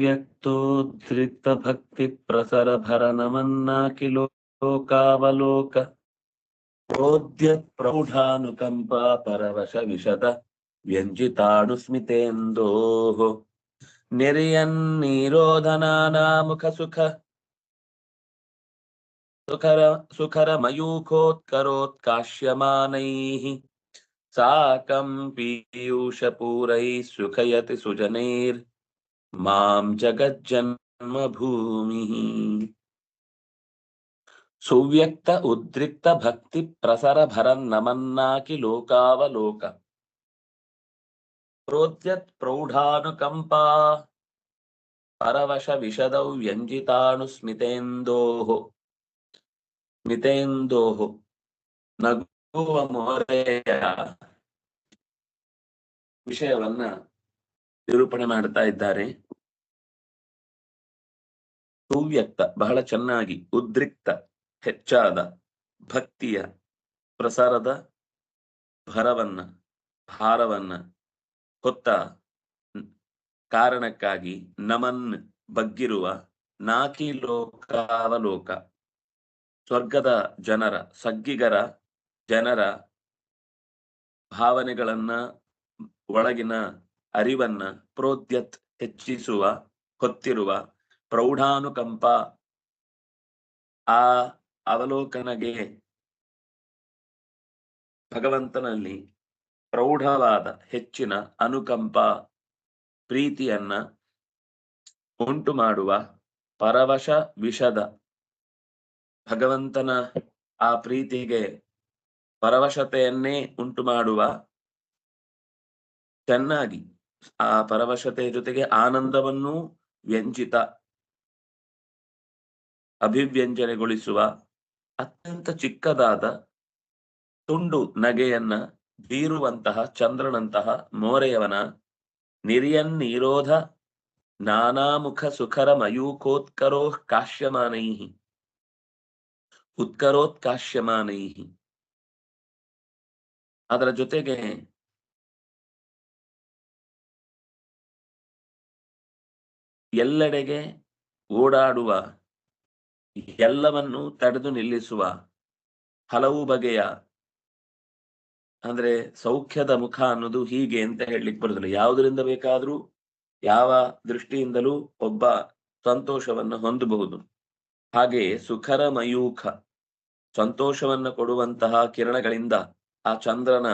व्यक्तोद्रिक्तभक्तिप्रसरभरनमन्ना kilo लोकावलोक प्रोद्यप्रौढानुकम्पा परवशविशत व्यञ्जितानुस्मितेन्दोः निर्यन्नीरोधनानामुखसुख सुखर सुखरमयूखोत्करोत्काश्यमानैः। साकं पीयूषपूरैः सुखयति सुजनैर्। మాం జగజ్జన్మభూమి. సువ్యక్త ఉద్రిక్త భక్తి ప్రసర భరం నమన్నాకి లోకావలోక. ప్రోద్యత్ ప్రౌఢానుకంపా. పరవశ విశదౌ వ్యంజితాను స్మితేందోహో స్మితేందోహో నగువమోరయ విషయవన్న ನಿರೂಪಣೆ ಮಾಡ್ತಾ ಇದ್ದಾರೆ. ಸುವ್ಯಕ್ತ, ಬಹಳ ಚೆನ್ನಾಗಿ, ಉದ್ರಿಕ್ತ, ಹೆಚ್ಚಾದ, ಭಕ್ತಿಯ ಪ್ರಸಾರದ ಭರವನ್ನ, ಭಾರವನ್ನ ಹೊತ್ತ ಕಾರಣಕ್ಕಾಗಿ ನಮನ್ ಬಗ್ಗಿರುವ ನಾಕಿ ಲೋಕಾವಲೋಕ. ಸ್ವರ್ಗದ ಜನರ, ಸಗ್ಗಿಗರ ಜನರ ಭಾವನೆಗಳನ್ನ ಒಳಗಿನ ಅರಿವನ್ನ ಪ್ರೋದ್ಯತ್ ಹೆಚ್ಚಿಸುವ, ಹೊತ್ತಿರುವ ಪ್ರೌಢಾನುಕಂಪ ಆ ಅವಲೋಕನಗೆ ಭಗವಂತನಲ್ಲಿ ಪ್ರೌಢವಾದ ಹೆಚ್ಚಿನ ಅನುಕಂಪ ಪ್ರೀತಿಯನ್ನ ಉಂಟು ಮಾಡುವ ಪರವಶ ವಿಷದ ಭಗವಂತನ ಆ ಪ್ರೀತಿಗೆ ಪರವಶತೆಯನ್ನೇ ಉಂಟು ಮಾಡುವ ಚೆನ್ನಾಗಿ ಆ ಪರವಶತೆಯ ಜೊತೆಗೆ ಆನಂದವನ್ನೂ ವ್ಯಂಜಿತ, ಅಭಿವ್ಯಂಜನೆಗೊಳಿಸುವ ಅತ್ಯಂತ ಚಿಕ್ಕದಾದ ತುಂಡು ನಗೆಯನ್ನ ಬೀರುವಂತಹ ಚಂದ್ರನಂತಹ ಮೋರೆಯವನ ನಿರ್ಯನ್ ನಿರೋಧ ನಾನಾಮುಖ ಸುಖರ ಮಯೂಕೋತ್ಕರೋ ಕಾಶ್ಯಮಾನೈ ಉತ್ಕರೋತ್ಕಾಶ್ಯಮಾನೈ ಅದರ ಜೊತೆಗೆ ಎಲ್ಲೆಡೆಗೆ ಓಡಾಡುವ, ಎಲ್ಲವನ್ನು ತಡೆದು ನಿಲ್ಲಿಸುವ ಹಲವು ಬಗೆಯ ಅಂದ್ರೆ ಸೌಖ್ಯದ ಮುಖ ಅನ್ನೋದು ಹೀಗೆ ಅಂತ ಹೇಳಲಿಕ್ಕೆ ಬರುದಿಲ್ಲ. ಯಾವುದರಿಂದ ಬೇಕಾದ್ರೂ ಯಾವ ದೃಷ್ಟಿಯಿಂದಲೂ ಒಬ್ಬ ಸಂತೋಷವನ್ನು ಹೊಂದಬಹುದು. ಹಾಗೆ ಸುಖರ ಮಯೂಖ ಸಂತೋಷವನ್ನ ಕೊಡುವಂತಹ ಕಿರಣಗಳಿಂದ ಆ ಚಂದ್ರನ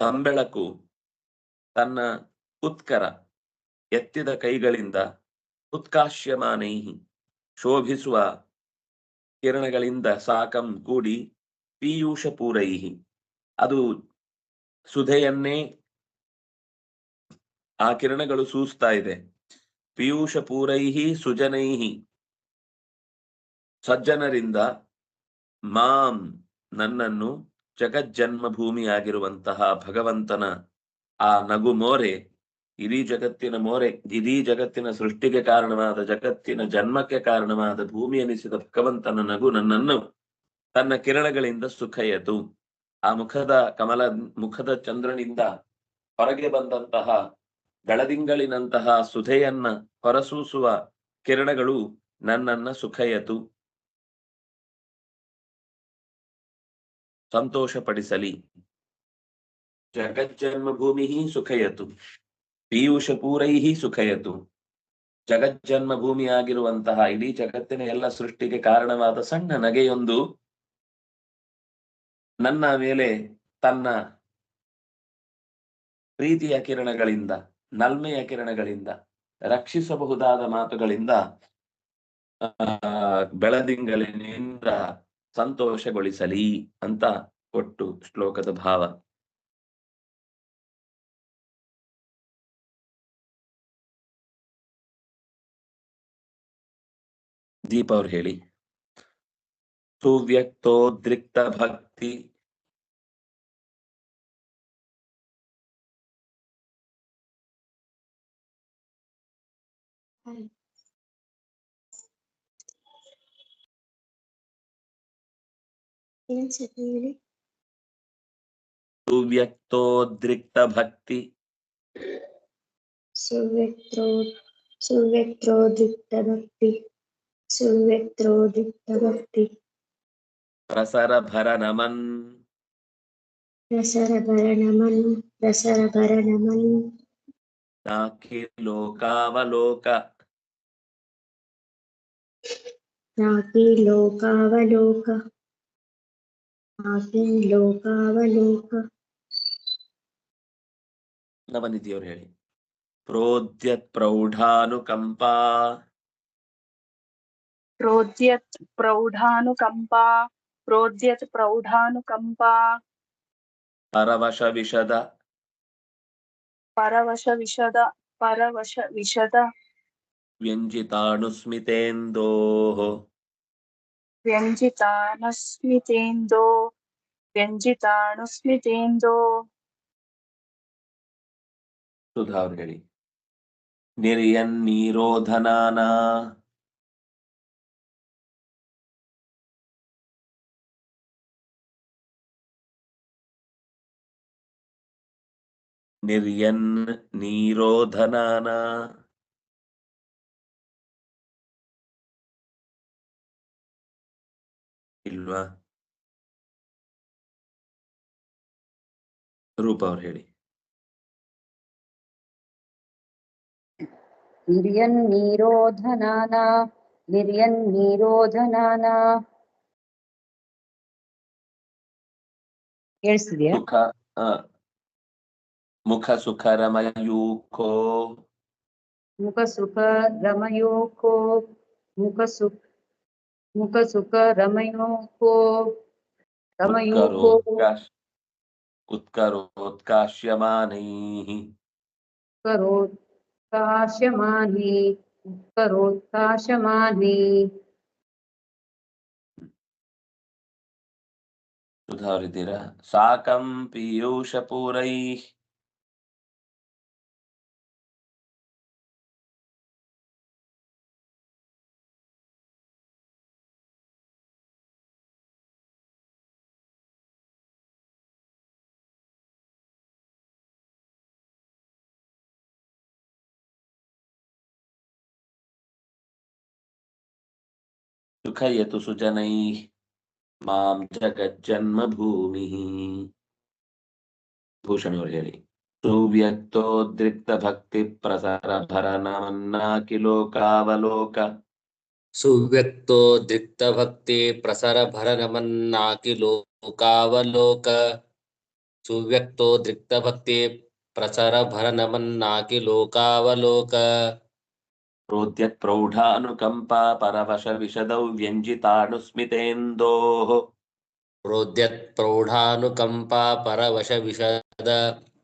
ತಂಬೆಳಕು, ತನ್ನ ಉತ್ಕರ ಎತ್ತಿದ ಕೈಗಳಿಂದ ಉತ್ಕಾಶ್ಯಮಾನೈಹಿ. ಶೋಭಿಸುವ ಕಿರಣಗಳಿಂದ ಸಾಕಂ ಕೂಡಿ ಪೀಯೂಷ ಪೂರೈಹಿ ಅದು ಸುಧೆಯನ್ನೇ ಆ ಕಿರಣಗಳು ಸೂಸ್ತಾ ಇದೆ. ಪೀಯೂಷ ಪೂರೈಹಿ ಸುಜನೈಹಿ. ಸಜ್ಜನರಿಂದ ಮಾಂ ನನ್ನನ್ನು ಜಗಜ್ಜನ್ಮ ಭೂಮಿಯಾಗಿರುವಂತಹ ಭಗವಂತನ ಆ ನಗು ಮೋರೆ ಇಡೀ ಜಗತ್ತಿನ ಮೋರೆ, ಇಡೀ ಜಗತ್ತಿನ ಸೃಷ್ಟಿಗೆ ಕಾರಣವಾದ, ಜಗತ್ತಿನ ಜನ್ಮಕ್ಕೆ ಕಾರಣವಾದ ಭೂಮಿ ಎನಿಸಿದ ಭಗವಂತನ ನಗು ನನ್ನನ್ನು ತನ್ನ ಕಿರಣಗಳಿಂದ ಸುಖಯತು ಆ ಮುಖದ ಕಮಲ, ಮುಖದ ಚಂದ್ರನಿಂದ ಹೊರಗೆ ಬಂದಂತಹ ಗಳದಿಂಗಳಿನಂತಹ ಸುಧೆಯನ್ನ ಹೊರಸೂಸುವ ಕಿರಣಗಳು ನನ್ನನ್ನ ಸುಖಯತು ಸಂತೋಷಪಡಿಸಲಿ. ಜಗಜ್ಜನ್ಮ ಭೂಮಿ ಸುಖಯತು ಪೀಯೂಷ ಪೂರೈಹಿ ಸುಖಯತು. ಜಗಜ್ಜನ್ಮ ಭೂಮಿಯಾಗಿರುವಂತಹ ಇಡೀ ಜಗತ್ತಿನ ಎಲ್ಲ ಸೃಷ್ಟಿಗೆ ಕಾರಣವಾದ ಸಣ್ಣ ನಗೆಯೊಂದು ನನ್ನ ಮೇಲೆ ತನ್ನ ಪ್ರೀತಿಯ ಕಿರಣಗಳಿಂದ, ನಲ್ಮೆಯ ಕಿರಣಗಳಿಂದ, ರಕ್ಷಿಸಬಹುದಾದ ಮಾತುಗಳಿಂದ ಬೆಳದಿಂಗಳಿನಿಂದ ಸಂತೋಷಗೊಳಿಸಲಿ ಅಂತ ಕೊಟ್ಟು ಶ್ಲೋಕದ ಭಾವ. ದೀಪ ಅವ್ರು ಹೇಳಿ ಸುವ್ಯಕ್ತೋದ್ರಿಕ್ತ ಭಕ್ತಿ ಏನ್ ಸರ್ ಹೇಳಿ ಸುವ್ಯಕ್ತೋದ್ರಿಕ್ತ ಭಕ್ತಿ సువ్యక్త్రోదిత్తవక్తి ప్రసరభరణమన్. ప్రసరభరణమన్ ప్రసరభరణమన్. నాకిలోకావలోక నాకి లోకావలోక నాకి లోకావలోక ನವನಿಧಿಯವರು ಹೇಳಿ प्रोद्यत् प्रौढानुकम्पा प्रोद्यत् प्रौढानुकम्पा। परवश विशद परवश विशद परवश विशद व्यञ्जितानुस्मितेन्दोः। व्यञ्जितानुस्मितेन्दो व्यञ्जितानुस्मितेन्दो। सुधावरी निर्यन्नीरोधनाना। ನಿರ್ಯನ್ ನೀರೋಧನಾನ. ಇಲ್ವಾ? ರೂಪ ಅವ್ರು ಹೇಳಿ. ನಿರ್ಯನ್ ನೀರೋಧನಾನ ನಿರ್ಯನ್ ನೀರೋಧನಾನ. ಆ, मुखसुखरमयूको मुखसुखरमयूको मुखसुख मुखसुखरमयूको रमयूको उत्करोत्काश्यमानैः उत्करोत्काश्यमाने उत्करोत्काश्यमाने सुधारिदिरः साकं पीयूषपूरैः सुखयतु सुजनैः माँ जगज्जन्मभूमिः। भूषणोर् हेळि सुव्यक्तोद्रिक्तभक्तिप्रसरभरनमन्ना किलोकावलोक सुव्यक्तोद्रिक्तभक्तिप्रसरभरनमन्ना किलोकावलोक सुव्यक्तोद्रिक्तभक्तिप्रसरभरनमन्ना किलोकावलोक ಭೂಷಣವ್ರು ಹೇಳಿ ಸುವ್ಯಕ್ತೋದ್ರಿಕ್ತ ಭಕ್ತಿ ಪ್ರಸರ ಭರನಮನ್ನಾಕಿಲೋಕಾವಲೋಕ ಸುವ್ಯಕ್ತೋ ದಿಕ್ತಭಕ್ತಿ ಪ್ರಸರ ಭರನಮನ್ನಾಕಿ ಲೋಕಾವಲೋಕ ಸುವ್ಯಕ್ತೋ ದಿಕ್ತಭಕ್ತಿ ಪ್ರಸರ ಭರನಮನ್ನಾಕಿ ಲೋಕಾವಲೋಕ ಪ್ರೋದ್ಯತ್ ಪ್ರೌಢಾನುಕಂಪಾ ಪರವಶ ವಿಶದೌ ವ್ಯಂಜಿತಾನುಸ್ಮಿತೇಂದೋಃ ಪ್ರೋದ್ಯತ್ ಪ್ರೌಢಾನುಕಂಪಾ ಪರವಶ ವಿಷದ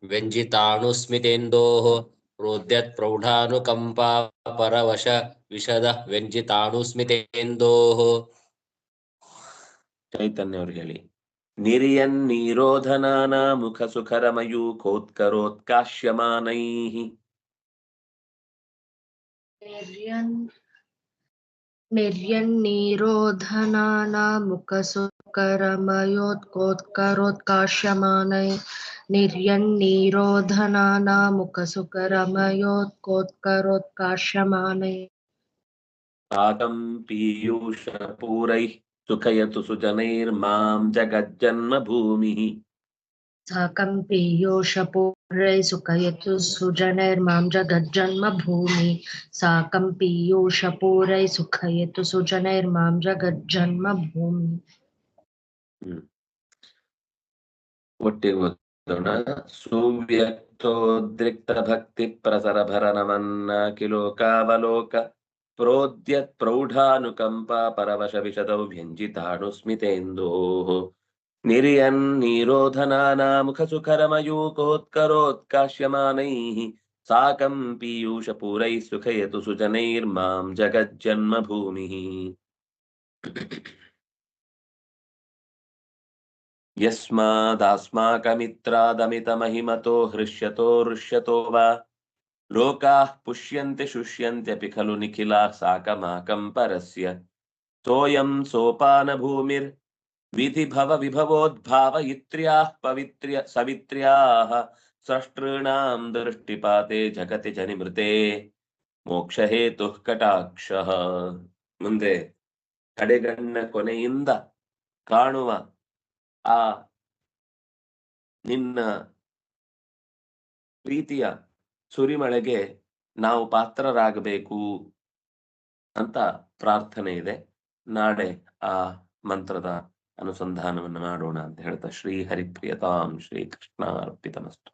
ವ್ಯಂಜಿತಾನುಸ್ಮಿತೇಂದೋಃ ಪ್ರೋದ್ಯತ್ ಪ್ರೌಢಾನುಕಂಪಾ ಪರವಶ ವಿಷದ ವ್ಯಂಜಿತಾನುಸ್ಮಿತೇಂದೋಃ ಚೈತನ್ಯ ಅವ್ರು ಹೇಳಿ ನಿರಿಯನ್ ನೀರೋಧನಾನ ಮುಖ ಸುಖರಮಯೂಖೋತ್ಕರೋತ್ಕಾಶ್ಯಮಾನೈಃ निर्यन् निर्यन्निरोधनानामुखसुकरमयोत्कोत्करोत्काश्यमानै निर्यन्निरोधनानामुखसुकरमयोत्कोत्करोत्काश्यमानै पादं पीयूषपूरैः सुखयतु सुजनैर्मां जगज्जन्मभूमिः। साकम्पि योषपूरैः सुजनैर्मां जगज्जन्मभूमि। साकम्पि योषपूरैः सुखयतु सुजनैर्मां जगज्जन्मभूमि। सुव्यक्तोद्रिक्तभक्तिप्रसरभरनमन्न किलोकावलोक व्यञ्जितानुस्मितेन्दोः निर्यन्नीरोधनानामुखसुखरमयूकोत्करोत्काश्यमानैः साकं पीयूषपूरैः सुखयतु सुजनैर्मां जगज्जन्मभूमिः। यस्मादास्माकमित्रादमितमहिमतो हृष्यतो हृष्यतो वा? लोकाः पुष्यन्ति शुष्यन्त्यपि खलु निखिलाः साकमाकं परस्य। सोऽयं सोपानभूमिर् ವಿಧಿಭವ ವಿಭವೋದ್ಭಾವ ಇತ್ರ್ಯಾ ಪವಿತ್ರ್ಯ ಸವಿತ್ರ್ಯಾಹ ಸೃಷ್ಟೃಣಾಂ ದೃಷ್ಟಿಪಾತೆ ಜಗತಿ ಚ ನಿಮೃತೆ ಮೋಕ್ಷ ಹೇತು ಕಟಾಕ್ಷ ಮುಂದೆ ಕಡೆಗಣ್ಣ ಕೊನೆಯಿಂದ ಕಾಣುವ ಆ ನಿನ್ನ ಪ್ರೀತಿಯ ಸುರಿಮಳೆಗೆ ನಾವು ಪಾತ್ರರಾಗಬೇಕು ಅಂತ ಪ್ರಾರ್ಥನೆ ಇದೆ. ನಾಳೆ ಆ ಮಂತ್ರದ ಅನುಸಂಧಾನವನ್ನು ಮಾಡೋಣ ಅಂತ ಹೇಳ್ತಾ ಶ್ರೀ ಹರಿಪ್ರಿಯತಾಂ ಶ್ರೀ ಕೃಷ್ಣ ಅರ್ಪಿತಮಸ್ತು